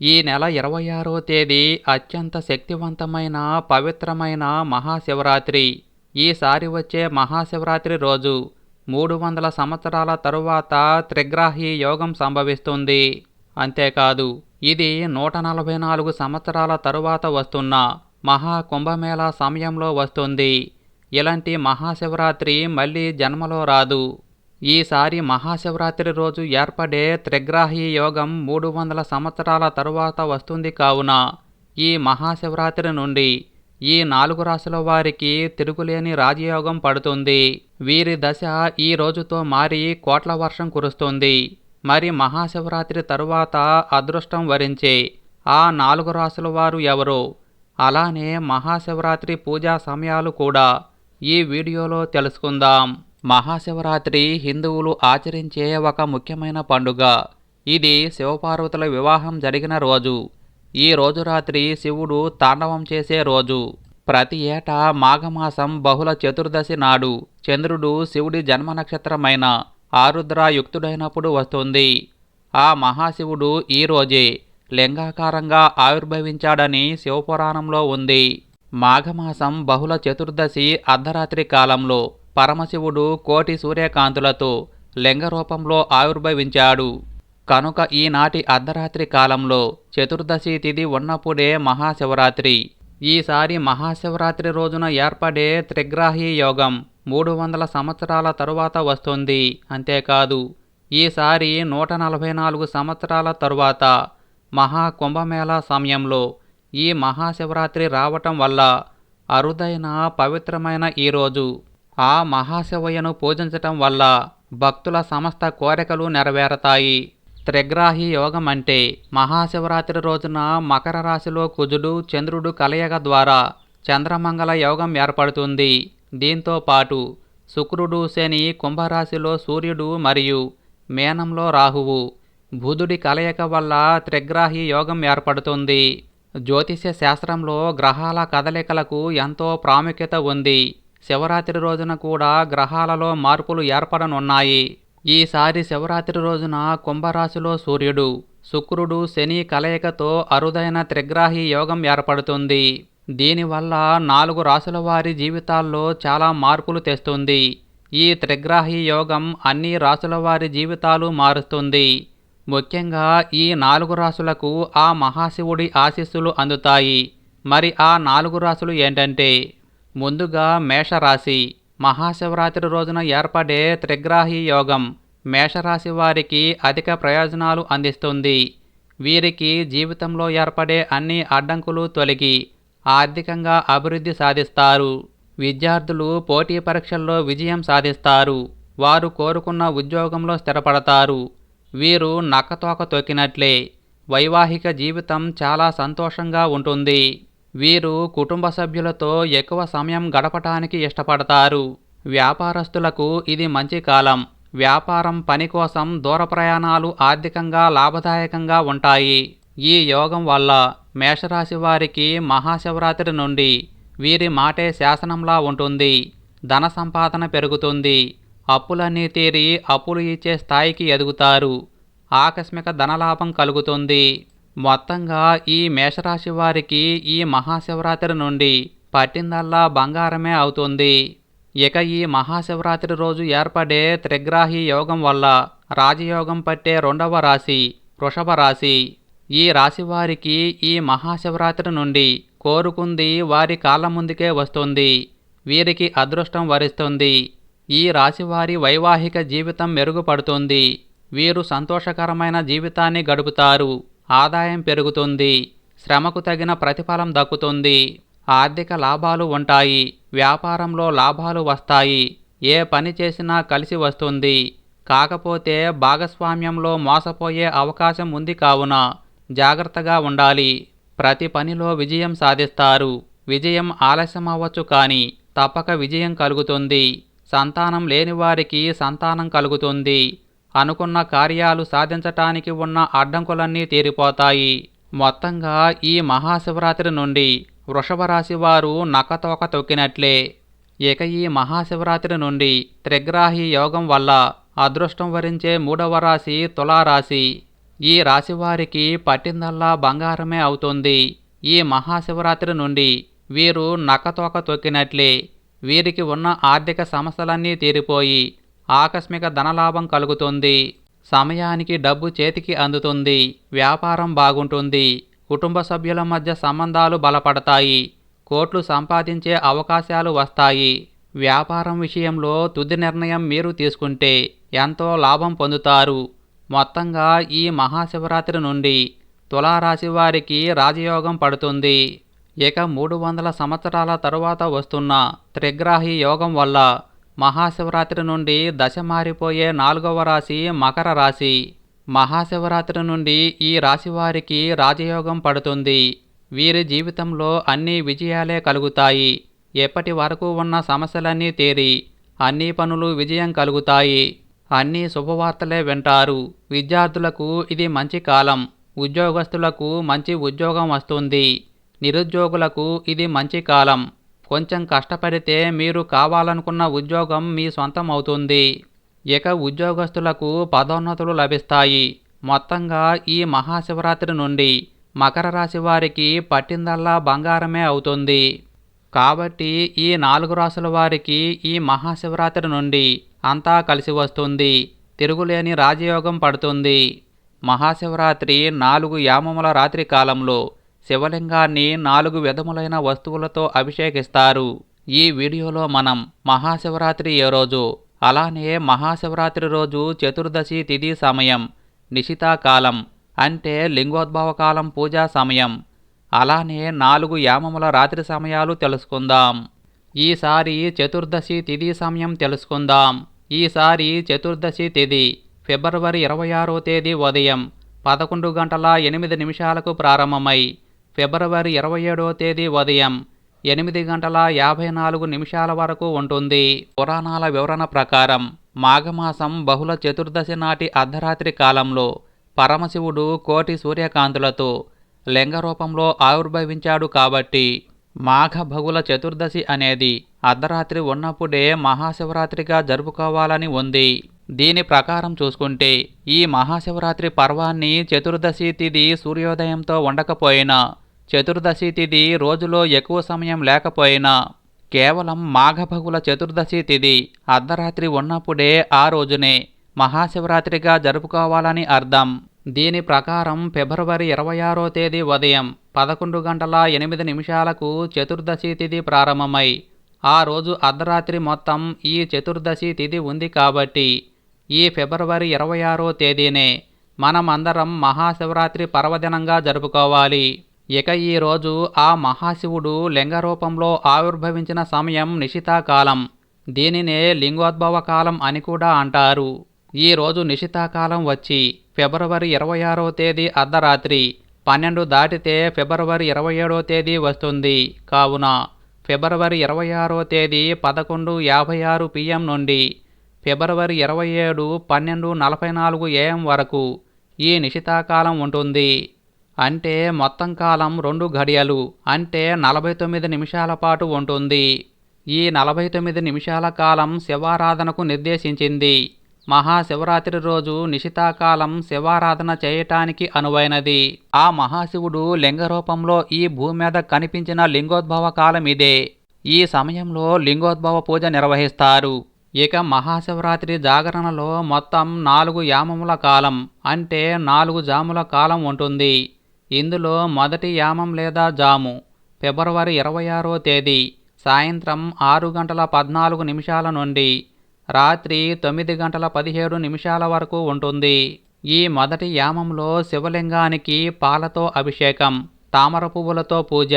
ఈ నెల ఇరవై ఆరో తేదీ అత్యంత శక్తివంతమైన పవిత్రమైన మహాశివరాత్రి. ఈసారి వచ్చే మహాశివరాత్రి రోజు మూడు వందల సంవత్సరాల తరువాత త్రిగ్రాహి యోగం సంభవిస్తుంది. అంతేకాదు ఇది నూట నలభై నాలుగు సంవత్సరాల తరువాత వస్తున్న మహాకుంభమేళా సమయంలో వస్తుంది. ఇలాంటి మహాశివరాత్రి మళ్ళీ జన్మలో రాదు. ఈసారి మహాశివరాత్రి రోజు ఏర్పడే త్రిగ్రాహి యోగం మూడు వందల సంవత్సరాల తరువాత వస్తుంది కావున ఈ మహాశివరాత్రి నుండి ఈ నాలుగు రాశుల వారికి తిరుగులేని రాజయోగం పడుతుంది. వీరి దశ ఈ రోజుతో మారి కోట్ల వర్షం కురుస్తుంది. మరి మహాశివరాత్రి తరువాత అదృష్టం వరించే ఆ నాలుగు రాశుల వారు ఎవరు? అలానే మహాశివరాత్రి పూజా సమయాలు కూడా ఈ వీడియోలో తెలుసుకుందాం. మహాశివరాత్రి హిందువులు ఆచరించే ఒక ముఖ్యమైన పండుగ. ఇది శివపార్వతుల వివాహం జరిగిన రోజు. ఈ రోజు రాత్రి శివుడు తాండవం చేసే రోజు. ప్రతి ఏటా మాఘమాసం బహుళ చతుర్దశి నాడు చంద్రుడు శివుడి జన్మ నక్షత్రమైన ఆరుద్ర యుక్తుడైనప్పుడు వస్తుంది. ఆ మహాశివుడు ఈ రోజే లింగాకారంగా ఆవిర్భవించాడని శివపురాణంలో ఉంది. మాఘమాసం బహుళ చతుర్దశి అర్ధరాత్రి కాలంలో పరమశివుడు కోటి సూర్యకాంతులతో లింగ రూపంలో ఆవిర్భవించాడు. కనుక ఈనాటి అర్ధరాత్రి కాలంలో చతుర్దశి తిథి ఉన్నప్పుడే మహాశివరాత్రి. ఈసారి మహాశివరాత్రి రోజున ఏర్పడే త్రిగ్రాహి యోగం మూడు వందల సంవత్సరాల తరువాత వస్తుంది. అంతేకాదు ఈసారి నూట నలభై నాలుగు సంవత్సరాల తరువాత మహా కుంభమేళా సమయంలో ఈ మహాశివరాత్రి రావటం వల్ల అరుదైన పవిత్రమైన ఈరోజు ఆ మహాశివయ్యను పూజించటం వల్ల భక్తుల సమస్త కోరికలు నెరవేరతాయి. త్రిగ్రాహి యోగం అంటే మహాశివరాత్రి రోజున మకర రాశిలో కుజుడు చంద్రుడు కలయిక ద్వారా చంద్రమంగళ యోగం ఏర్పడుతుంది. దీంతో పాటు శుక్రుడు శని కుంభరాశిలో సూర్యుడు మరియు మేనంలో రాహువు. బుధుడి కలయిక వల్ల త్రిగ్రాహి యోగం ఏర్పడుతుంది. జ్యోతిష్య శాస్త్రంలో గ్రహాల కదలికలకు ఎంతో ప్రాముఖ్యత ఉంది. శివరాత్రి రోజున కూడా గ్రహాలలో మార్పులు ఏర్పడనున్నాయి. ఈసారి శివరాత్రి రోజున కుంభరాశిలో సూర్యుడు శుక్రుడు శని కలయికతో అరుదైన త్రిగ్రాహి యోగం ఏర్పడుతుంది. దీనివల్ల నాలుగు రాశుల వారి జీవితాల్లో చాలా మార్పులు తెస్తుంది. ఈ త్రిగ్రాహి యోగం అన్ని రాశుల వారి జీవితాలు మారుస్తుంది. ముఖ్యంగా ఈ నాలుగు రాశులకు ఆ మహాశివుడి ఆశీస్సులు అందుతాయి. మరి ఆ నాలుగు రాశులు ఏంటంటే ముందుగా మేషరాశి. మహాశివరాత్రి రోజున ఏర్పడే త్రిగ్రాహి యోగం మేషరాశి వారికి అధిక ప్రయోజనాలు అందిస్తుంది. వీరికి జీవితంలో ఏర్పడే అన్ని అడ్డంకులు తొలగి ఆర్థికంగా అభివృద్ధి సాధిస్తారు. విద్యార్థులు పోటీ పరీక్షల్లో విజయం సాధిస్తారు. వారు కోరుకున్న ఉద్యోగంలో స్థిరపడతారు. వీరు నక్కతోక తొక్కినట్లే. వైవాహిక జీవితం చాలా సంతోషంగా ఉంటుంది. వీరు కుటుంబ సభ్యులతో ఎక్కువ సమయం గడపటానికి ఇష్టపడతారు. వ్యాపారస్తులకు ఇది మంచి కాలం. వ్యాపారం పని కోసం దూర ప్రయాణాలు ఆర్థికంగా లాభదాయకంగా ఉంటాయి. ఈ యోగం వల్ల మేషరాశి వారికి మహాశివరాత్రి నుండి వీరి మాటే శాసనంలా ఉంటుంది. ధన సంపాదన పెరుగుతుంది. అప్పులన్నీ తీరి అప్పులు ఇచ్చే స్థాయికి ఎదుగుతారు. ఆకస్మిక ధనలాభం కలుగుతుంది. మొత్తంగా ఈ మేషరాశి వారికి ఈ మహాశివరాత్రి నుండి పట్టిందల్లా బంగారమే అవుతుంది. ఇక ఈ మహాశివరాత్రి రోజు ఏర్పడే త్రిగ్రాహి యోగం వల్ల రాజయోగం పట్టే రెండవ రాశి వృషభ రాశి. ఈ రాశి వారికి ఈ మహాశివరాత్రి నుండి కోరుకుంది వారి కాళ్ళ ముందుకే వస్తుంది. వీరికి అదృష్టం వరిస్తుంది. ఈ రాశివారి వైవాహిక జీవితం మెరుగుపడుతుంది. వీరు సంతోషకరమైన జీవితాన్ని గడుపుతారు. ఆదాయం పెరుగుతుంది శ్రమకు తగిన ప్రతిఫలం దక్కుతుంది ఆర్థిక లాభాలు ఉంటాయి వ్యాపారంలో లాభాలు వస్తాయి ఏ పని చేసినా కలిసి వస్తుంది. కాకపోతే భాగస్వామ్యంలో మోసపోయే అవకాశం ఉంది కావున జాగ్రత్తగా ఉండాలి. ప్రతి పనిలో విజయం సాధిస్తారు. విజయం ఆలస్యం అవ్వచ్చు కానీ తప్పక విజయం కలుగుతుంది. సంతానం లేని వారికి సంతానం కలుగుతుంది. అనుకున్న కార్యాలు సాధించటానికి ఉన్న అడ్డంకులన్నీ తీరిపోతాయి. మొత్తంగా ఈ మహాశివరాత్రి నుండి వృషభ రాశి వారు నక్కతోక తొక్కినట్లే. ఇక ఈ మహాశివరాత్రి నుండి త్రిగ్రాహి యోగం వల్ల అదృష్టం వరించే మూడవ రాశి తులారాశి. ఈ రాశివారికి పట్టిందల్లా బంగారమే అవుతుంది. ఈ మహాశివరాత్రి నుండి వీరు నక్కతోక తొక్కినట్లే. వీరికి ఉన్న ఆర్థిక సమస్యలన్నీ తీరిపోయి ఆకస్మిక ధనలాభం కలుగుతుంది. సమయానికి డబ్బు చేతికి అందుతుంది. వ్యాపారం బాగుంటుంది. కుటుంబ సభ్యుల మధ్య సంబంధాలు బలపడతాయి. కోట్లు సంపాదించే అవకాశాలు వస్తాయి. వ్యాపారం విషయంలో తుది నిర్ణయం మీరు తీసుకుంటే ఎంతో లాభం పొందుతారు. మొత్తంగా ఈ మహాశివరాత్రి నుండి తులారాశి వారికి రాజయోగం పడుతుంది. ఇక మూడు వందల సంవత్సరాల తరువాత వస్తున్న త్రిగ్రాహి యోగం వల్ల మహాశివరాత్రి నుండి దశ మారిపోయే నాలుగవ రాశి మకర రాశి. మహాశివరాత్రి నుండి ఈ రాశి వారికి రాజయోగం పడుతుంది. వీరి జీవితంలో అన్ని విజయాలే కలుగుతాయి. ఎప్పటి వరకు ఉన్న సమస్యలన్నీ తీరి అన్ని పనులు విజయం కలుగుతాయి. అన్ని శుభవార్తలే వింటారు. విద్యార్థులకు ఇది మంచి కాలం. ఉద్యోగస్తులకు మంచి ఉద్యోగం వస్తుంది. నిరుద్యోగులకు ఇది మంచి కాలం. కొంచెం కష్టపడితే మీరు కావాలనుకున్న ఉద్యోగం మీ సొంతం అవుతుంది ఇక ఉద్యోగస్తులకు పదోన్నతులు లభిస్తాయి. మొత్తంగా ఈ మహాశివరాత్రి నుండి మకర రాశి వారికి పట్టిందల్లా బంగారమే అవుతుంది. కాబట్టి ఈ నాలుగు రాసుల వారికి ఈ మహాశివరాత్రి నుండి అంతా కలిసి వస్తుంది. తిరుగులేని రాజయోగం పడుతుంది. మహాశివరాత్రి నాలుగు యామముల రాత్రి కాలంలో శివలింగాన్ని నాలుగు విధములైన వస్తువులతో అభిషేకిస్తారు. ఈ వీడియోలో మనం మహాశివరాత్రి ఏ రోజు అలానే మహాశివరాత్రి రోజు చతుర్దశి తిథి సమయం నిశితాకాలం అంటే లింగోద్భవ కాలం పూజా సమయం అలానే నాలుగు యామముల రాత్రి సమయాలు తెలుసుకుందాం. ఈసారి చతుర్దశి తిథి సమయం తెలుసుకుందాం. ఈసారి చతుర్దశి తిథి ఫిబ్రవరి ఇరవై ఆరో తేదీ ఉదయం పదకొండు గంటల ఎనిమిది నిమిషాలకు ప్రారంభమై ఫిబ్రవరి ఇరవై ఏడవ తేదీ ఉదయం ఎనిమిది గంటల యాభై నాలుగు నిమిషాల వరకు ఉంటుంది. పురాణాల వివరణ ప్రకారం మాఘమాసం బహుళ చతుర్దశి నాటి అర్ధరాత్రి కాలంలో పరమశివుడు కోటి సూర్యకాంతులతో లింగ రూపంలో ఆవిర్భవించాడు కాబట్టి మాఘ బహుళ చతుర్దశి అనేది అర్ధరాత్రి ఉన్నప్పుడే మహాశివరాత్రిగా జరుపుకోవాలని ఉంది. దీని ప్రకారం చూసుకుంటే ఈ మహాశివరాత్రి పర్వాన్ని చతుర్దశి తిథి సూర్యోదయంతో ఉండకపోయినా చతుర్దశి తిథి రోజులో ఎక్కువ సమయం లేకపోయినా కేవలం మాఘభగుల చతుర్దశి తిథి అర్ధరాత్రి ఉన్నప్పుడే ఆ రోజునే మహాశివరాత్రిగా జరుపుకోవాలని అర్థం. దీని ప్రకారం ఫిబ్రవరి ఇరవై ఆరో తేదీ ఉదయం పదకొండు గంటల ఎనిమిది నిమిషాలకు చతుర్దశి తిథి ప్రారంభమై ఆ రోజు అర్ధరాత్రి మొత్తం ఈ చతుర్దశి తిథి ఉంది కాబట్టి ఈ ఫిబ్రవరి ఇరవై ఆరో తేదీనే మనమందరం మహాశివరాత్రి పర్వదినంగా జరుపుకోవాలి. ఇక ఈరోజు ఆ మహాశివుడు లింగ రూపంలో ఆవిర్భవించిన సమయం నిశితాకాలం. దీనినే లింగోద్భవ కాలం అని కూడా అంటారు. ఈ రోజు నిశితాకాలం వచ్చి ఫిబ్రవరి ఇరవై ఆరో తేదీ అర్ధరాత్రి. పన్నెండు దాటితే ఫిబ్రవరి ఇరవై ఏడో తేదీ వస్తుంది. కావున ఫిబ్రవరి ఇరవై ఆరో తేదీ పదకొండు యాభై ఆరు పిఎం నుండి ఫిబ్రవరి ఇరవై ఏడు పన్నెండు నలభై నాలుగు ఏఎం వరకు ఈ నిశితాకాలం ఉంటుంది. అంటే మొత్తం కాలం రెండు ఘడియలు అంటే నలభై తొమ్మిది నిమిషాల పాటు ఉంటుంది. ఈ నలభై తొమ్మిది నిమిషాల కాలం శివారాధనకు నిర్దేశించింది. మహాశివరాత్రి రోజు నిశితాకాలం శివారాధన చేయటానికి అనువైనది. ఆ మహాశివుడు లింగ రూపంలో ఈ భూమి మీద కనిపించిన లింగోద్భవ కాలం ఇదే. ఈ సమయంలో లింగోద్భవ పూజ నిర్వహిస్తారు. ఇక మహాశివరాత్రి జాగరణలో మొత్తం నాలుగు యామముల కాలం అంటే నాలుగు జాముల కాలం ఉంటుంది. ఇందులో మొదటి యామం లేదా జాము ఫిబ్రవరి ఇరవై ఆరో తేదీ సాయంత్రం ఆరు గంటల పద్నాలుగు నిమిషాల నుండి రాత్రి తొమ్మిది గంటల పదిహేడు నిమిషాల వరకు ఉంటుంది. ఈ మొదటి యామంలో శివలింగానికి పాలతో అభిషేకం తామర పువ్వులతో పూజ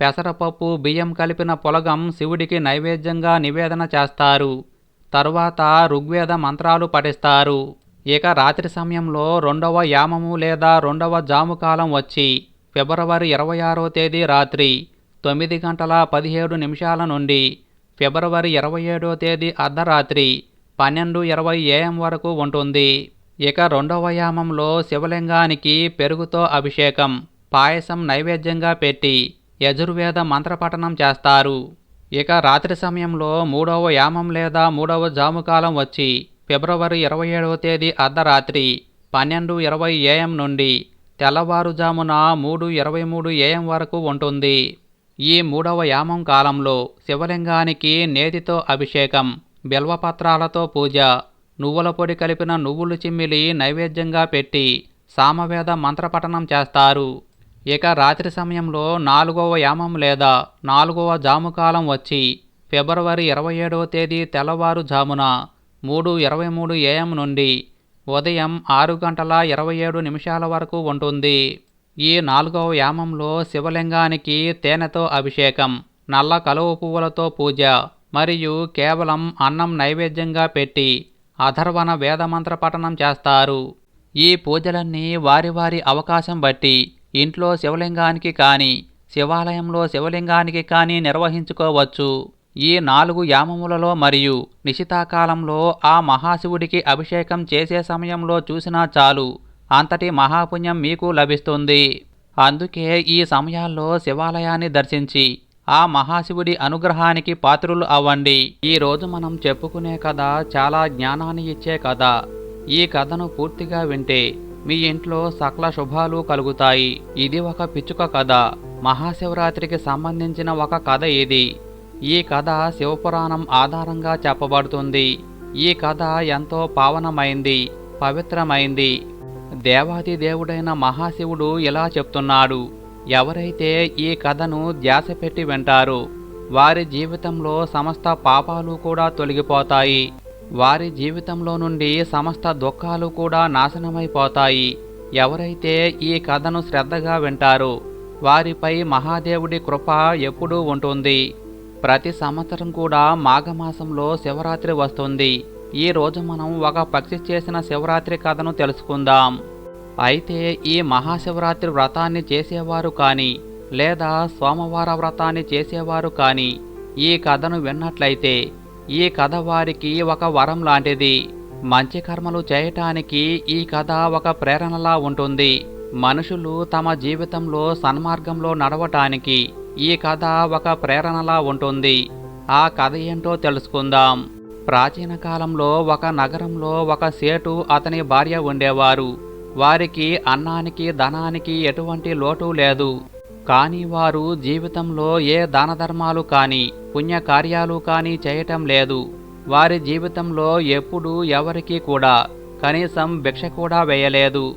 పెసరపప్పు బియ్యం కలిపిన పొలగం శివుడికి నైవేద్యంగా నివేదన చేస్తారు. తరువాత ఋగ్వేద మంత్రాలు పఠిస్తారు. ఇక రాత్రి సమయంలో రెండవ యామము లేదా రెండవ జాము కాలం వచ్చి ఫిబ్రవరి ఇరవై ఆరో తేదీ రాత్రి తొమ్మిది గంటల పదిహేడు నిమిషాల నుండి ఫిబ్రవరి ఇరవై ఏడో తేదీ అర్ధరాత్రి పన్నెండు ఇరవై ఏఎం వరకు ఉంటుంది. ఇక రెండవ యామంలో శివలింగానికి పెరుగుతో అభిషేకం పాయసం నైవేద్యంగా పెట్టి యజుర్వేద మంత్రపఠనం చేస్తారు. ఇక రాత్రి సమయంలో మూడవ యామం లేదా మూడవ జాముకాలం వచ్చి ఫిబ్రవరి ఇరవై ఏడవ తేదీ అర్ధరాత్రి పన్నెండు ఇరవై ఏఎం నుండి తెల్లవారుజామున మూడు ఇరవై మూడు ఏఎం వరకు ఉంటుంది. ఈ మూడవ యామం కాలంలో శివలింగానికి నేతితో అభిషేకం బిల్వపత్రాలతో పూజ నువ్వుల పొడి కలిపిన నువ్వులు చిమ్మిలి నైవేద్యంగా పెట్టి సామవేద మంత్రపఠనం చేస్తారు. ఇక రాత్రి సమయంలో నాలుగవ యామం లేదా నాలుగవ జాముకాలం వచ్చి ఫిబ్రవరి ఇరవై ఏడవ తేదీ తెల్లవారుజామున మూడు ఇరవై మూడు ఏఎం నుండి ఉదయం ఆరు గంటల ఇరవై ఏడు నిమిషాల వరకు ఉంటుంది. ఈ నాలుగవ యామంలో శివలింగానికి తేనెతో అభిషేకం నల్ల కలువ పువ్వులతో పూజ మరియు కేవలం అన్నం నైవేద్యంగా పెట్టి అధర్వణ వేదమంత్ర పఠనం చేస్తారు. ఈ పూజలన్నీ వారి వారి అవకాశం బట్టి ఇంట్లో శివలింగానికి కానీ శివాలయంలో శివలింగానికి కానీ నిర్వహించుకోవచ్చు. ఈ నాలుగు యామములలో మరియు నిశితాకాలంలో ఆ మహాశివుడికి అభిషేకం చేసే సమయంలో చూసినా చాలు. అంతటి మహాపుణ్యం మీకు లభిస్తుంది. అందుకే ఈ సమయాల్లో శివాలయాన్ని దర్శించి ఆ మహాశివుడి అనుగ్రహానికి పాత్రులు అవ్వండి. ఈరోజు మనం చెప్పుకునే కథ చాలా జ్ఞానాన్ని ఇచ్చే కథ. ఈ కథను పూర్తిగా వింటే మీ ఇంట్లో సకల శుభాలు కలుగుతాయి. ఇది ఒక పిచ్చుక కథ. మహాశివరాత్రికి సంబంధించిన ఒక కథ ఇది. ఈ కథ శివపురాణం ఆధారంగా చెప్పబడుతుంది. ఈ కథ ఎంతో పావనమైంది పవిత్రమైంది. దేవాది దేవుడైన మహాశివుడు ఇలా చెప్తున్నాడు ఎవరైతే ఈ కథను ధ్యాస పెట్టి వింటారో వారి జీవితంలో సమస్త పాపాలు కూడా తొలగిపోతాయి. వారి జీవితంలో నుండి సమస్త దుఃఖాలు కూడా నాశనమైపోతాయి. ఎవరైతే ఈ కథను శ్రద్ధగా వింటారో వారిపై మహాదేవుడి కృప ఎప్పుడూ ఉంటుంది. ప్రతి సంవత్సరం కూడా మాఘమాసంలో శివరాత్రి వస్తుంది. ఈ రోజు మనం ఒక పక్షి చేసిన శివరాత్రి కథను తెలుసుకుందాం. అయితే ఈ మహాశివరాత్రి వ్రతాన్ని చేసేవారు కానీ లేదా సోమవార వ్రతాన్ని చేసేవారు కానీ ఈ కథను విన్నట్లయితే ఈ కథ వారికి ఒక వరం లాంటిది. మంచి కర్మలు చేయటానికి ఈ కథ ఒక ప్రేరణలా ఉంటుంది. మనుషులు తమ జీవితంలో సన్మార్గంలో నడవటానికి ఈ కథ ఒక ప్రేరణలా ఉంటుంది. ఆ కథ ఏంటో తెలుసుకుందాం. ప్రాచీన కాలంలో ఒక నగరంలో ఒక సేటు అతని భార్య ఉండేవారు. వారికి అన్నానికి ధనానికి ఎటువంటి లోటు లేదు. కానీ వారు జీవితంలో ఏ దానధర్మాలు కానీ పుణ్యకార్యాలు కానీ చేయటం లేదు. వారి జీవితంలో ఎప్పుడూ ఎవరికీ కూడా కనీసం భిక్ష కూడా వేయలేదు.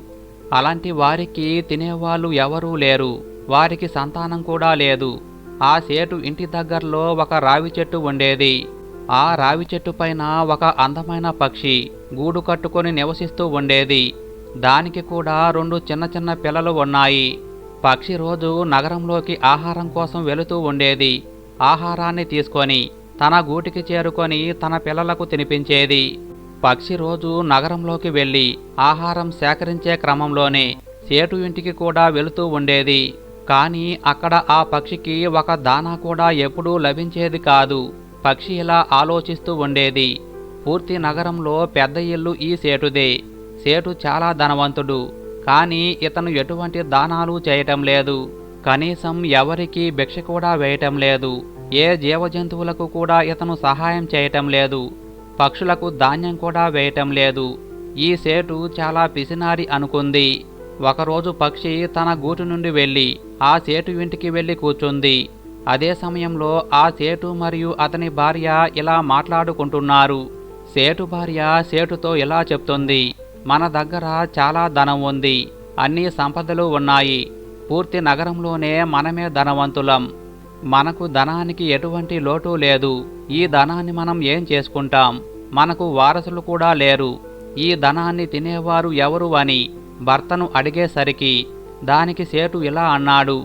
అలాంటి వారికి తినేవాళ్ళు ఎవరూ లేరు వారికి సంతానం కూడా లేదు. ఆ సేటు ఇంటి దగ్గరలో ఒక రావి చెట్టు ఉండేది. ఆ రావి చెట్టు పైన ఒక అందమైన పక్షి గూడు కట్టుకొని నివసిస్తూ ఉండేది. దానికి కూడా రెండు చిన్న చిన్న పిల్లలు ఉన్నాయి. పక్షి రోజు నగరంలోకి ఆహారం కోసం వెళుతూ ఉండేది. ఆహారాన్ని తీసుకొని తన గూటికి చేరుకొని తన పిల్లలకు తినిపించేది. పక్షి రోజు నగరంలోకి వెళ్ళి ఆహారం సేకరించే క్రమంలోనే సేటు ఇంటికి కూడా వెళుతూ ఉండేది. కానీ అక్కడ ఆ పక్షికి ఒక దానా కూడా ఎప్పుడూ లభించేది కాదు. పక్షి ఇలా ఆలోచిస్తూ ఉండేది. పూర్తి నగరంలో పెద్ద ఇల్లు ఈ సేటుదే. సేటు చాలా ధనవంతుడు. కానీ ఇతను ఎటువంటి దానాలు చేయటం లేదు. కనీసం ఎవరికి భిక్ష కూడా వేయటం లేదు. ఏ జీవజంతువులకు కూడా ఇతను సహాయం చేయటం లేదు. పక్షులకు ధాన్యం కూడా వేయటం లేదు. ఈ సేటు చాలా పిసినారి అనుకుంది. ఒకరోజు పక్షి తన గూటు నుండి వెళ్ళి ఆ సేటు ఇంటికి వెళ్ళి కూర్చుంది. అదే సమయంలో ఆ సేటు మరియు అతని భార్య ఇలా మాట్లాడుకుంటున్నారు. సేటు భార్య సేటుతో ఇలా చెప్తుంది మన దగ్గర చాలా ధనం ఉంది అన్ని సంపదలు ఉన్నాయి. పూర్తి నగరంలోనే మనమే ధనవంతులం. మనకు ధనానికి ఎటువంటి లోటు లేదు. ఈ ధనాన్ని మనం ఏం చేసుకుంటాం? మనకు వారసులు కూడా లేరు. ఈ ధనాన్ని తినేవారు ఎవరు అని భర్తను అడిగేసరికి దానికి సేటు ఇలా అన్నాడు.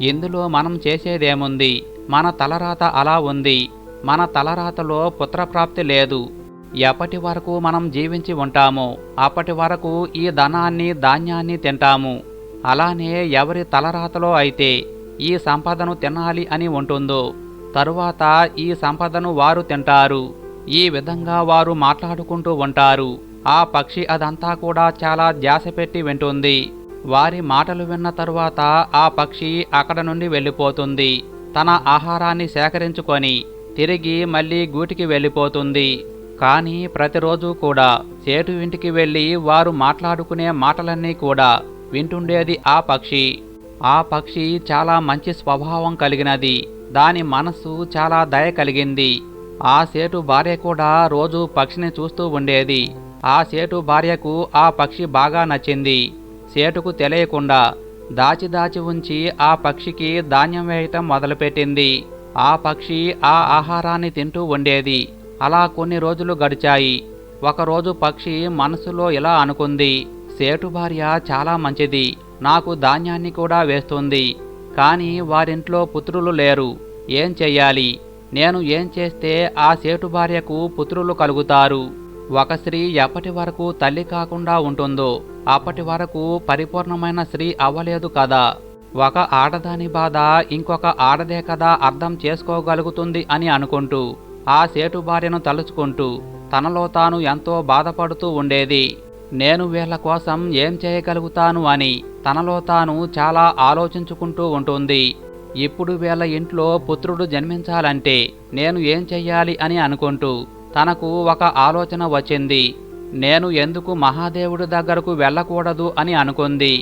ఇందులో మనం చేసేదేముంది? మన తలరాత అలా ఉంది. మన తలరాతలో పుత్రప్రాప్తి లేదు. ఎప్పటి వరకు మనం జీవించి ఉంటామో అప్పటి వరకు ఈ ధనాన్ని ధాన్యాన్ని తింటాము. అలానే ఎవరి తలరాతలో అయితే ఈ సంపదను తినాలి అని ఉంటుందో తరువాత ఈ సంపదను వారు తింటారు. ఈ విధంగా వారు మాట్లాడుకుంటూ ఉంటారు. ఆ పక్షి అదంతా కూడా చాలా ధ్యాస పెట్టి వింటుంది. వారి మాటలు విన్న తరువాత ఆ పక్షి అక్కడ నుండి వెళ్ళిపోతుంది. తన ఆహారాన్ని సేకరించుకొని తిరిగి మళ్ళీ గూటికి వెళ్ళిపోతుంది. కానీ ప్రతిరోజు కూడా సేటు ఇంటికి వెళ్ళి వారు మాట్లాడుకునే మాటలన్నీ కూడా వింటుండేది ఆ పక్షి. ఆ పక్షి చాలా మంచి స్వభావం కలిగినది. దాని మనస్సు చాలా దయ కలిగింది. ఆ సేటు భార్య కూడా రోజు పక్షిని చూస్తూ ఉండేది. ఆ సేటు భార్యకు ఆ పక్షి బాగా నచ్చింది. సేటుకు తెలియకుండా దాచి దాచి ఉంచి ఆ పక్షికి ధాన్యం వేయటం మొదలుపెట్టింది. ఆ పక్షి ఆ ఆహారాన్ని తింటూ ఉండేది. అలా కొన్ని రోజులు గడిచాయి. ఒకరోజు పక్షి మనసులో ఇలా అనుకుంది సేటు భార్య చాలా మంచిది. నాకు ధాన్యాన్ని కూడా వేస్తుంది. కానీ వారింట్లో పుత్రులు లేరు. ఏం చెయ్యాలి? నేను ఏం చేస్తే ఆ సేటు భార్యకు పుత్రులు కలుగుతారు? ఒక స్త్రీ ఎప్పటి వరకు తల్లి కాకుండా ఉంటుందో అప్పటి వరకు పరిపూర్ణమైన స్త్రీ అవ్వలేదు కదా. ఒక ఆడదాని బాధ ఇంకొక ఆడదే కదా అర్థం చేసుకోగలుగుతుంది అని అనుకుంటూ ఆ సేటు భార్యను తలుచుకుంటూ తనలో తాను ఎంతో బాధపడుతూ ఉండేది. నేను వీళ్ళ కోసం ఏం చేయగలుగుతాను అని తనలో తాను చాలా ఆలోచించుకుంటూ ఉంటుంది. ఇప్పుడు వీళ్ళ ఇంట్లో పుత్రుడు జన్మించాలంటే నేను ఏం చెయ్యాలి అని అనుకుంటూ తనకు ఒక ఆలోచన వచ్చింది. నేను ఎందుకు మహాదేవుడి దగ్గరకు వెళ్ళకూడదు అని అనుకుంది.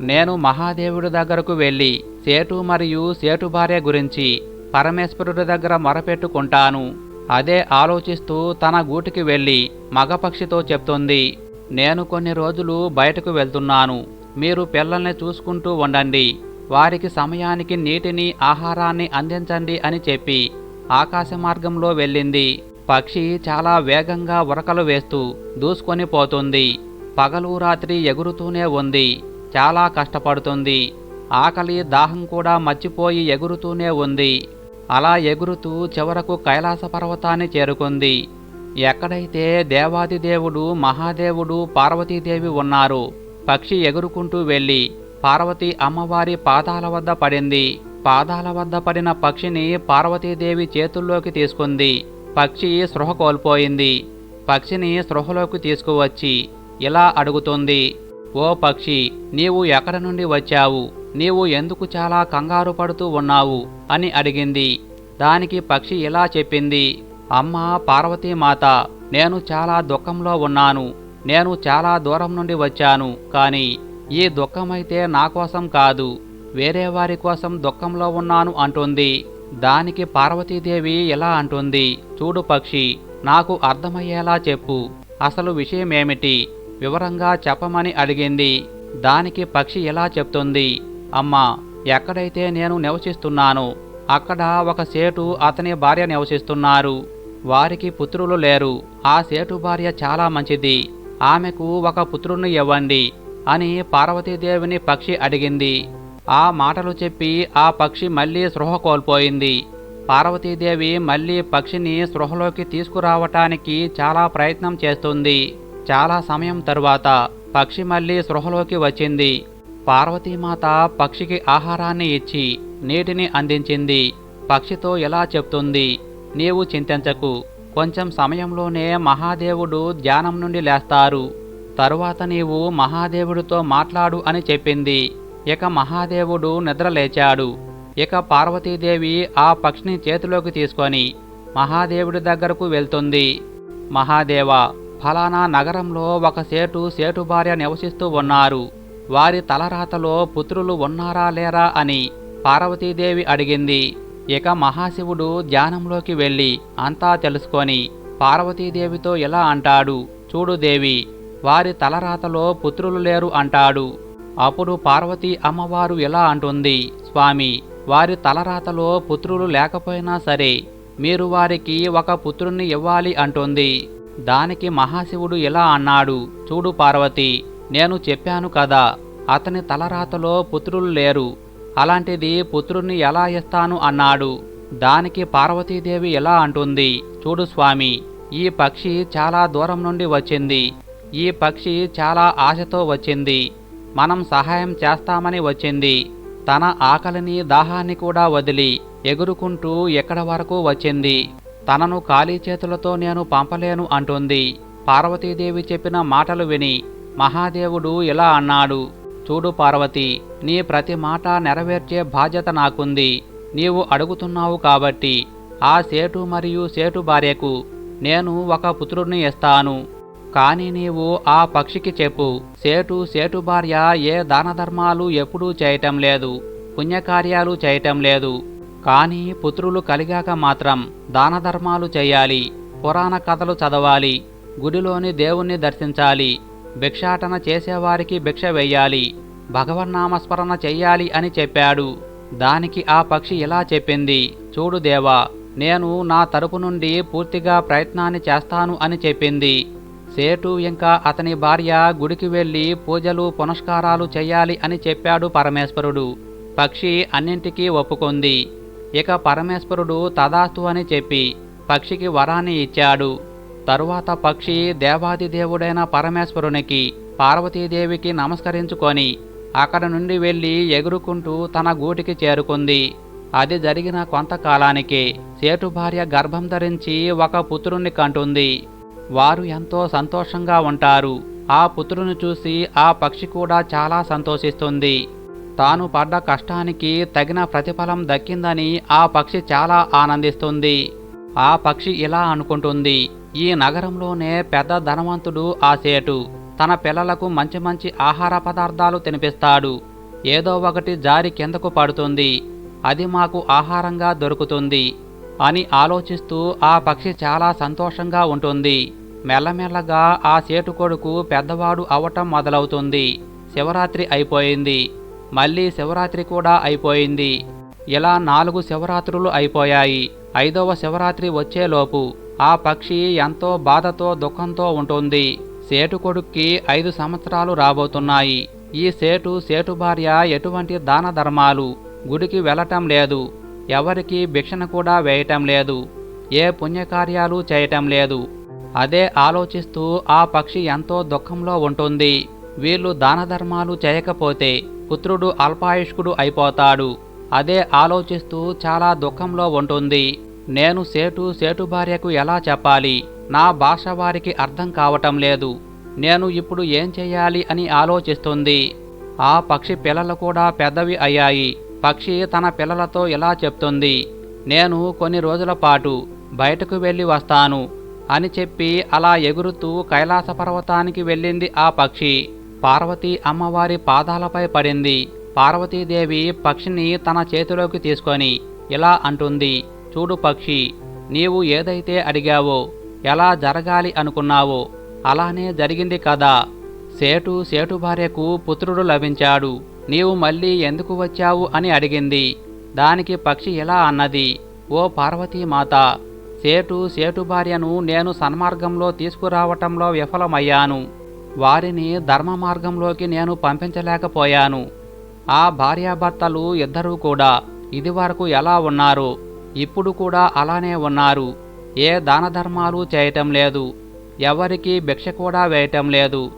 నేను మహాదేవుడి దగ్గరకు వెళ్ళి సేటు మరియు సేటు భార్య గురించి పరమేశ్వరుడి దగ్గర మొరపెట్టుకుంటాను. అదే ఆలోచిస్తూ తన గూటికి వెళ్ళి మగపక్షితో చెప్తుంది. నేను కొన్ని రోజులు బయటకు వెళ్తున్నాను. మీరు పిల్లల్ని చూసుకుంటూ ఉండండి. వారికి సమయానికి నీటిని ఆహారాన్ని అందించండి అని చెప్పి ఆకాశ మార్గంలో వెళ్ళింది. పక్షి చాలా వేగంగా ఉరకలు వేస్తూ దూసుకొని పోతుంది. పగలు రాత్రి ఎగురుతూనే ఉంది. చాలా కష్టపడుతుంది. ఆకలి దాహం కూడా మర్చిపోయి ఎగురుతూనే ఉంది. అలా ఎగురుతూ చివరకు కైలాస పర్వతాన్ని చేరుకుంది. ఎక్కడైతే దేవాదిదేవుడు మహాదేవుడు పార్వతీదేవి ఉన్నారు పక్షి ఎగురుకుంటూ వెళ్ళి పార్వతి అమ్మవారి పాదాల వద్ద పడింది. పాదాల వద్ద పడిన పక్షిని పార్వతీదేవి చేతుల్లోకి తీసుకుంది. పక్షి స్పృహ కోల్పోయింది. పక్షిని స్పృహలోకి తీసుకువచ్చి ఇలా అడుగుతుంది ఓ పక్షి నీవు ఎక్కడ నుండి వచ్చావు? నీవు ఎందుకు చాలా కంగారు పడుతూ ఉన్నావు? అని అడిగింది. దానికి పక్షి ఇలా చెప్పింది అమ్మ పార్వతీమాత నేను చాలా దుఃఖంలో ఉన్నాను. నేను చాలా దూరం నుండి వచ్చాను. కానీ ఈ దుఃఖమైతే నా కోసం కాదు. వేరే వారి కోసం దుఃఖంలో ఉన్నాను అంటుంది. దానికి పార్వతీదేవి ఎలా అంటుంది. చూడు పక్షి నాకు అర్థమయ్యేలా చెప్పు. అసలు విషయమేమిటి? వివరంగా చెప్పమని అడిగింది. దానికి పక్షి ఇలా చెప్తుంది. అమ్మా ఎక్కడైతే నేను నివసిస్తున్నానో అక్కడ ఒక సేటు అతని భార్య నివసిస్తున్నారు. వారికి పుత్రులు లేరు. ఆ సేటు భార్య చాలా మంచిది. ఆమెకు ఒక పుత్రుణ్ణి ఇవ్వండి అని పార్వతీదేవిని పక్షి అడిగింది. ఆ మాటలు చెప్పి ఆ పక్షి మళ్ళీ స్పృహ కోల్పోయింది. పార్వతీదేవి మళ్ళీ పక్షిని స్పృహలోకి తీసుకురావటానికి చాలా ప్రయత్నం చేస్తుంది. చాలా సమయం తరువాత పక్షి మళ్ళీ స్పృహలోకి వచ్చింది. పార్వతీమాత పక్షికి ఆహారాన్ని ఇచ్చి నీటిని అందించింది. పక్షితో ఎలా చెప్తుంది. నీవు చింతించకు. కొంచెం సమయంలోనే మహాదేవుడు ధ్యానం నుండి లేస్తారు. తరువాత నీవు మహాదేవుడితో మాట్లాడు అని చెప్పింది. ఇక మహాదేవుడు నిద్ర లేచాడు. ఇక పార్వతీదేవి ఆ పక్షిని చేతిలోకి తీసుకొని మహాదేవుడి దగ్గరకు వెళ్తుంది. మహాదేవ ఫలానా నగరంలో ఒక సేటు సేటు భార్య నివసిస్తూ ఉన్నారు. వారి తలరాతలో పుత్రులు ఉన్నారా లేరా అని పార్వతీదేవి అడిగింది. ఇక మహాశివుడు ధ్యానంలోకి వెళ్ళి అంతా తెలుసుకొని పార్వతీదేవితో ఎలా అంటాడు? చూడు దేవి వారి తలరాతలో పుత్రులు లేరు అంటాడు. అప్పుడు పార్వతీ అమ్మవారు ఎలా అంటుంది? స్వామి వారి తలరాతలో పుత్రులు లేకపోయినా సరే మీరు వారికి ఒక పుత్రుణ్ణి ఇవ్వాలి అంటుంది. దానికి మహాశివుడు ఇలా అన్నాడు? చూడు పార్వతి నేను చెప్పాను కదా అతని తలరాతలో పుత్రులు లేరు. అలాంటిది పుత్రుణ్ణి ఎలా ఇస్తాను అన్నాడు. దానికి పార్వతీదేవి ఎలా అంటుంది చూడు స్వామి ఈ పక్షి చాలా దూరం నుండి వచ్చింది. ఈ పక్షి చాలా ఆశతో వచ్చింది. మనం సహాయం చేస్తామని వచ్చింది. తన ఆకలిని దాహాన్ని కూడా వదిలి ఎగురుకుంటూ ఎక్కడ వరకు వచ్చింది? తనను ఖాళీ చేతులతో నేను పంపలేను అంటుంది. పార్వతీదేవి చెప్పిన మాటలు విని మహాదేవుడు ఇలా అన్నాడు చూడు పార్వతి నీ ప్రతి మాట నెరవేర్చే బాధ్యత నాకుంది. నీవు అడుగుతున్నావు కాబట్టి ఆ సేటు మరియు సేటు భార్యకు నేను ఒక పుత్రుడిని ఇస్తాను. కానీ నీవు ఆ పక్షికి చెప్పు సేటు సేటు భార్య ఏ దానధర్మాలు ఎప్పుడూ చేయటం లేదు పుణ్యకార్యాలు చేయటం లేదు. కానీ పుత్రులు కలిగాక మాత్రం దానధర్మాలు చేయాలి పురాణ కథలు చదవాలి గుడిలోని దేవుణ్ణి దర్శించాలి భిక్షాటన చేసేవారికి భిక్ష వెయ్యాలి భగవన్నామస్మరణ చెయ్యాలి అని చెప్పాడు. దానికి ఆ పక్షి ఇలా చెప్పింది చూడు దేవా నేను నా తరపు నుండి పూర్తిగా ప్రయత్నాన్ని చేస్తాను అని చెప్పింది. సేటు ఇంకా అతని భార్య గుడికి వెళ్ళి పూజలు పునస్కారాలు చెయ్యాలి అని చెప్పాడు పరమేశ్వరుడు. పక్షి అన్నింటికీ ఒప్పుకుంది. ఇక పరమేశ్వరుడు తదాస్తు అని చెప్పి పక్షికి వరాన్ని ఇచ్చాడు. తరువాత పక్షి దేవాది దేవుడైన పరమేశ్వరునికి పార్వతీదేవికి నమస్కరించుకొని అక్కడ నుండి వెళ్ళి ఎగురుకుంటూ తన గూటికి చేరుకుంది. అది జరిగిన కొంతకాలానికి సేటు భార్య గర్భం ధరించి ఒక పుత్రుణ్ణి కంటుంది. వారు ఎంతో సంతోషంగా ఉంటారు. ఆ పుత్రుని చూసి ఆ పక్షి కూడా చాలా సంతోషిస్తుంది. తాను పడ్డ కష్టానికి తగిన ప్రతిఫలం దక్కిందని ఆ పక్షి చాలా ఆనందిస్తుంది. ఆ పక్షి ఇలా అనుకుంటుంది. ఈ నగరంలోనే పెద్ద ధనవంతుడు ఆ సేటు తన పిల్లలకు మంచి మంచి ఆహార పదార్థాలు తినిపిస్తాడు. ఏదో ఒకటి జారి కిందకు పడుతుంది. అది మాకు ఆహారంగా దొరుకుతుంది అని ఆలోచిస్తూ ఆ పక్షి చాలా సంతోషంగా ఉంటుంది. మెల్లమెల్లగా ఆ సేటు కొడుకు పెద్దవాడు అవటం మొదలవుతుంది. శివరాత్రి అయిపోయింది. మళ్ళీ శివరాత్రి కూడా అయిపోయింది. ఇలా నాలుగు శివరాత్రులు అయిపోయాయి. ఐదవ శివరాత్రి వచ్చేలోపు ఆ పక్షి ఎంతో బాధతో దుఃఖంతో ఉంటుంది. సేటు కొడుక్కి ఐదు సంవత్సరాలు రాబోతున్నాయి. ఈ సేటు సేటు భార్య ఎటువంటి దాన ధర్మాలు? గుడికి వెళ్ళటం లేదు. ఎవరికి భిక్షణ కూడా వేయటం లేదు. ఏ పుణ్యకార్యాలు చేయటం లేదు. అదే ఆలోచిస్తూ ఆ పక్షి ఎంతో దుఃఖంలో ఉంటుంది. వీళ్ళు దాన ధర్మాలు చేయకపోతే పుత్రుడు అల్పాయుష్కుడు అయిపోతాడు. అదే ఆలోచిస్తూ చాలా దుఃఖంలో ఉంటుంది. నేను సేటు సేటు భార్యకు ఎలా చెప్పాలి? నా భాష వారికి అర్థం కావటం లేదు. నేను ఇప్పుడు ఏం చేయాలి అని ఆలోచిస్తుంది. ఆ పక్షి పిల్లలు కూడా పెద్దవి అయ్యాయి. పక్షి తన పిల్లలతో ఇలా చెప్తుంది. నేను కొన్ని రోజుల పాటు బయటకు వెళ్ళి వస్తాను అని చెప్పి అలా ఎగురుతూ కైలాస పర్వతానికి వెళ్ళింది ఆ పక్షి. పార్వతీ అమ్మవారి పాదాలపై పడింది. పార్వతీదేవి పక్షిని తన చేతిలోకి తీసుకొని ఇలా అంటుంది? చూడు పక్షి నీవు ఏదైతే అడిగావో ఎలా జరగాలి అనుకున్నావో అలానే జరిగింది కదా. సేటు సేటు భార్యకు పుత్రుడు లభించాడు. నీవు మళ్ళీ ఎందుకు వచ్చావు అని అడిగింది. దానికి పక్షి ఇలా అన్నది? ఓ పార్వతీమాత సేటు సేటు భార్యను నేను సన్మార్గంలో తీసుకురావటంలో విఫలమయ్యాను. వారిని ధర్మ మార్గంలోకి నేను పంపించలేకపోయాను. ఆ భార్యాభర్తలు ఇద్దరూ కూడా ఇదివరకు ఎలా ఉన్నారు? ఇప్పుడు కూడా అలానే ఉన్నారు. ఏ దానధర్మాలు చేయటం లేదు. ఎవరికి భిక్ష కూడా వేయటం లేదు.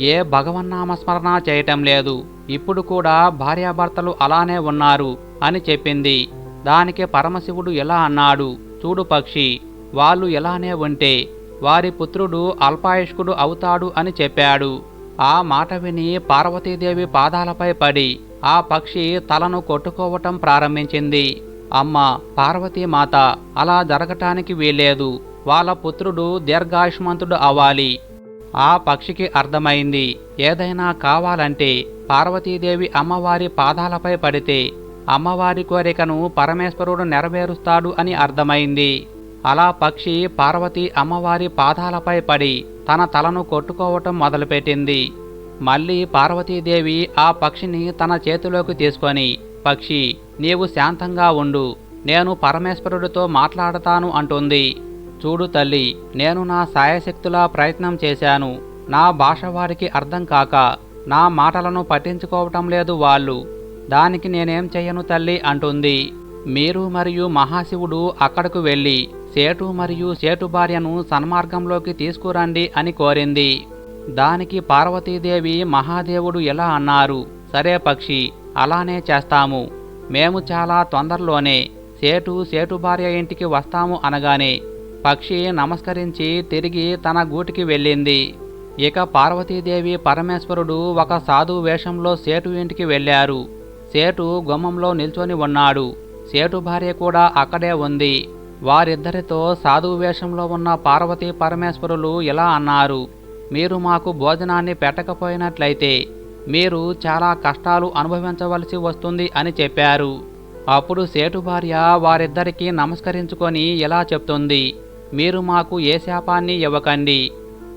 ఏ భగవన్నామస్మరణ చేయటం లేదు. ఇప్పుడు కూడా భార్యాభర్తలు అలానే ఉన్నారు అని చెప్పింది. దానికి పరమశివుడు ఎలా అన్నాడు. చూడు పక్షి వాళ్ళు ఇలానే ఉంటే వారి పుత్రుడు అల్పాయుష్కుడు అవుతాడు అని చెప్పాడు. ఆ మాట విని పార్వతీదేవి పాదాలపై పడి ఆ పక్షి తలను కొట్టుకోవటం ప్రారంభించింది. అమ్మ పార్వతీమాత అలా జరగటానికి వీల్లేదు. వాళ్ళ పుత్రుడు దీర్ఘాయుష్మంతుడు అవ్వాలి. ఆ పక్షికి అర్థమైంది. ఏదైనా కావాలంటే పార్వతీదేవి అమ్మవారి పాదాలపై పడితే అమ్మవారి కోరికను పరమేశ్వరుడు నెరవేరుస్తాడు అని అర్థమైంది. అలా పక్షి పార్వతి అమ్మవారి పాదాలపై పడి తన తలను కొట్టుకోవటం మొదలుపెట్టింది. మళ్ళీ పార్వతీదేవి ఆ పక్షిని తన చేతిలోకి తీసుకొని పక్షి నీవు శాంతంగా ఉండు. నేను పరమేశ్వరుడితో మాట్లాడతాను అంటుంది. చూడు తల్లి నేను నా సాయశక్తులా ప్రయత్నం చేశాను. నా భాష వారికి అర్థం కాక నా మాటలను పట్టించుకోవటం లేదు వాళ్ళు. దానికి నేనేం చెయ్యను తల్లి అంటుంది. మీరు మరియు మహాశివుడు అక్కడకు వెళ్ళి సేటు మరియు సేటు భార్యను సన్మార్గంలోకి తీసుకురండి అని కోరింది. దానికి పార్వతీదేవి మహాదేవుడు ఎలా అన్నారు? సరే పక్షి అలానే చేస్తాము. మేము చాలా తొందరలోనే సేటు సేటు భార్య ఇంటికి వస్తాము అనగానే పక్షి నమస్కరించి తిరిగి తన గూటికి వెళ్ళింది. ఇక పార్వతీదేవి పరమేశ్వరుడు ఒక సాధు వేషంలో సేటు ఇంటికి వెళ్ళారు. సేటు గుమ్మంలో నిల్చొని ఉన్నాడు. సేటు భార్య కూడా అక్కడే ఉంది. వారిద్దరితో సాధువు వేషంలో ఉన్న పార్వతీ పరమేశ్వరులు ఇలా అన్నారు? మీరు మాకు భోజనాన్ని పెట్టకపోయినట్లయితే మీరు చాలా కష్టాలు అనుభవించవలసి వస్తుంది అని చెప్పారు. అప్పుడు సేటు భార్య వారిద్దరికీ నమస్కరించుకొని ఇలా చెప్తుంది. మీరు మాకు ఏ శాపాన్ని ఇవ్వకండి.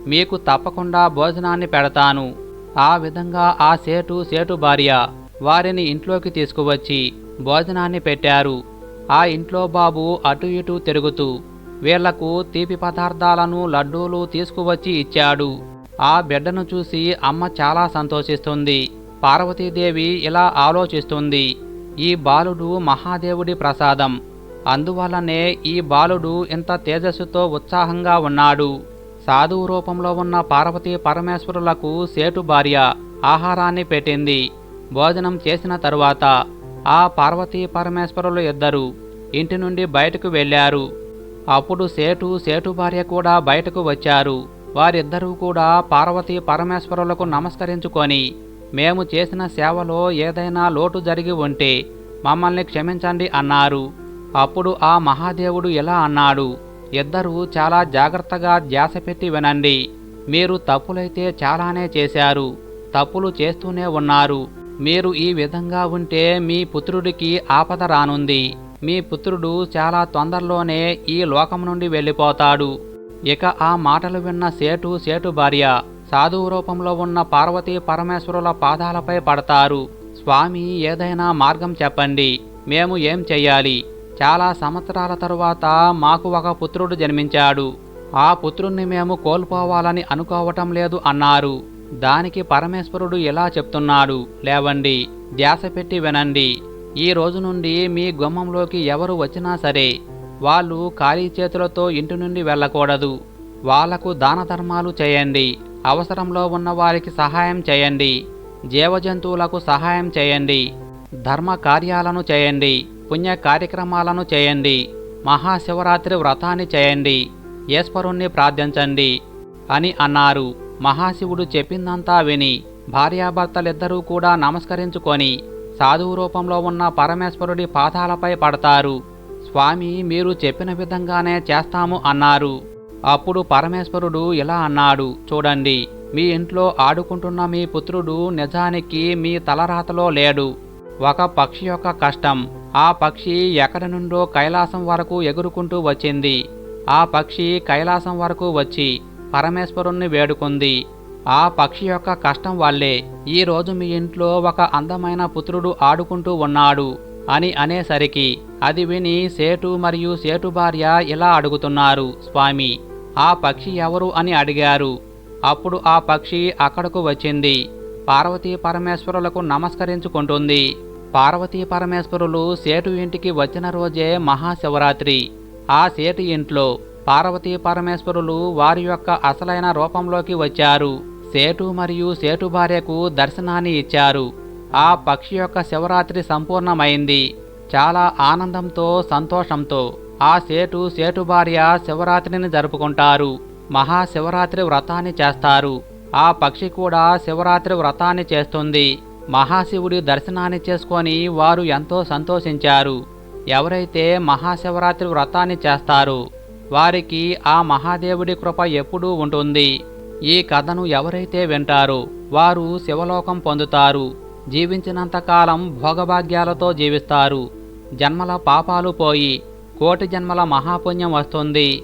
మీకు తప్పకుండా భోజనాన్ని పెడతాను. ఆ విధంగా ఆ సేటు సేటు భార్య వారిని ఇంట్లోకి తీసుకువచ్చి భోజనాన్ని పెట్టారు. ఆ ఇంట్లో బాబు అటు ఇటు తిరుగుతూ వీళ్ళకు తీపి పదార్థాలను లడ్డూలు తీసుకువచ్చి ఇచ్చాడు. ఆ బిడ్డను చూసి అమ్మ చాలా సంతోషిస్తుంది. పార్వతీదేవి ఇలా ఆలోచిస్తుంది. ఈ బాలుడు మహాదేవుడి ప్రసాదం. అందువలనే ఈ బాలుడు ఇంత తేజస్సుతో ఉత్సాహంగా ఉన్నాడు. సాధువు రూపంలో ఉన్న పార్వతీ పరమేశ్వరులకు సేటు భార్య ఆహారాన్ని పెట్టింది. భోజనం చేసిన తరువాత ఆ పార్వతీ పరమేశ్వరులు ఇద్దరు ఇంటి నుండి బయటకు వెళ్ళారు. అప్పుడు సేటు సేటు భార్య కూడా బయటకు వచ్చారు. వారిద్దరూ కూడా పార్వతీ పరమేశ్వరులకు నమస్కరించుకొని మేము చేసిన సేవలో ఏదైనా లోటు జరిగి ఉంటే మమ్మల్ని క్షమించండి అన్నారు. అప్పుడు ఆ మహాదేవుడు ఇలా అన్నాడు ఇద్దరూ చాలా జాగ్రత్తగా ధ్యాస పెట్టి వినండి. మీరు తప్పులైతే చాలానే చేశారు తప్పులు చేస్తూనే ఉన్నారు. మీరు ఈ విధంగా ఉంటే మీ పుత్రుడికి ఆపద రానుంది. మీ పుత్రుడు చాలా తొందరలోనే ఈ లోకం నుండి వెళ్ళిపోతాడు. ఇక ఆ మాటలు విన్న సేటు సేటు భార్య సాధువు రూపంలో ఉన్న పార్వతీ పరమేశ్వరుల పాదాలపై పడతారు. స్వామి ఏదైనా మార్గం చెప్పండి. మేము ఏం చెయ్యాలి? చాలా సంవత్సరాల తరువాత మాకు ఒక పుత్రుడు జన్మించాడు. ఆ పుత్రుణ్ణి మేము కోల్పోవాలని అనుకోవటం లేదు అన్నారు. దానికి పరమేశ్వరుడు ఇలా చెప్తున్నాడు. లేవండి ధ్యాస పెట్టి వినండి. ఈ రోజు నుండి మీ గుమ్మంలోకి ఎవరు వచ్చినా సరే వాళ్ళు ఖాళీ చేతులతో ఇంటి నుండి వెళ్ళకూడదు. వాళ్ళకు దాన ధర్మాలు చేయండి. అవసరంలో ఉన్న వారికి సహాయం చేయండి. జీవజంతువులకు సహాయం చేయండి. ధర్మ కార్యాలను చేయండి. పుణ్య కార్యక్రమాలను చేయండి. మహాశివరాత్రి వ్రతాన్ని చేయండి. ఈశ్వరుణ్ణి ప్రార్థించండి అని అన్నారు. మహాశివుడు చెప్పిందంతా విని భార్యాభర్తలిద్దరూ కూడా నమస్కరించుకొని సాధువు రూపంలో ఉన్న పరమేశ్వరుడి పాదాలపై పడతారు. స్వామి మీరు చెప్పిన విధంగానే చేస్తాము అన్నారు. అప్పుడు పరమేశ్వరుడు ఇలా అన్నాడు చూడండి మీ ఇంట్లో ఆడుకుంటున్న మీ పుత్రుడు నిజానికి మీ తలరాతలో లేడు. ఒక పక్షి యొక్క కష్టం. ఆ పక్షి ఎక్కడి నుండో కైలాసం వరకు ఎగురుకుంటూ వచ్చింది. ఆ పక్షి కైలాసం వరకు వచ్చి పరమేశ్వరుణ్ణి వేడుకుంది. ఆ పక్షి యొక్క కష్టం వల్లే ఈ రోజు మీ ఇంట్లో ఒక అందమైన పుత్రుడు ఆడుకుంటూ ఉన్నాడు అని అనేసరికి అది విని సేటు మరియు సేటు భార్య ఇలా అడుగుతున్నారు స్వామి ఆ పక్షి ఎవరు అని అడిగారు. అప్పుడు ఆ పక్షి అక్కడకు వచ్చింది. పార్వతీ పరమేశ్వరులకు నమస్కరించుకుంటుంది. పార్వతీ పరమేశ్వరులు సేటు ఇంటికి వచ్చిన రోజే మహాశివరాత్రి. ఆ సేటు ఇంట్లో పార్వతీ పరమేశ్వరులు వారి యొక్క అసలైన రూపంలోకి వచ్చారు. సేటు మరియు సేటు భార్యకు దర్శనాన్ని ఇచ్చారు. ఆ పక్షి యొక్క శివరాత్రి సంపూర్ణమైంది. చాలా ఆనందంతో సంతోషంతో ఆ సేటు సేటు భార్య శివరాత్రిని జరుపుకుంటారు. మహాశివరాత్రి వ్రతాన్ని చేస్తారు. ఆ పక్షి కూడా శివరాత్రి వ్రతాన్ని చేస్తుంది. మహాశివుడి దర్శనాన్ని చేసుకొని వారు ఎంతో సంతోషించారు. ఎవరైతే మహాశివరాత్రి వ్రతాన్ని చేస్తారో వారికి ఆ మహాదేవుడి కృప ఎప్పుడూ ఉంటుంది. ఈ కథను ఎవరైతే వింటారో వారు శివలోకం పొందుతారు. జీవించినంతకాలం భోగభాగ్యాలతో జీవిస్తారు. జన్మల పాపాలు పోయి కోటి జన్మల మహాపుణ్యం వస్తుంది.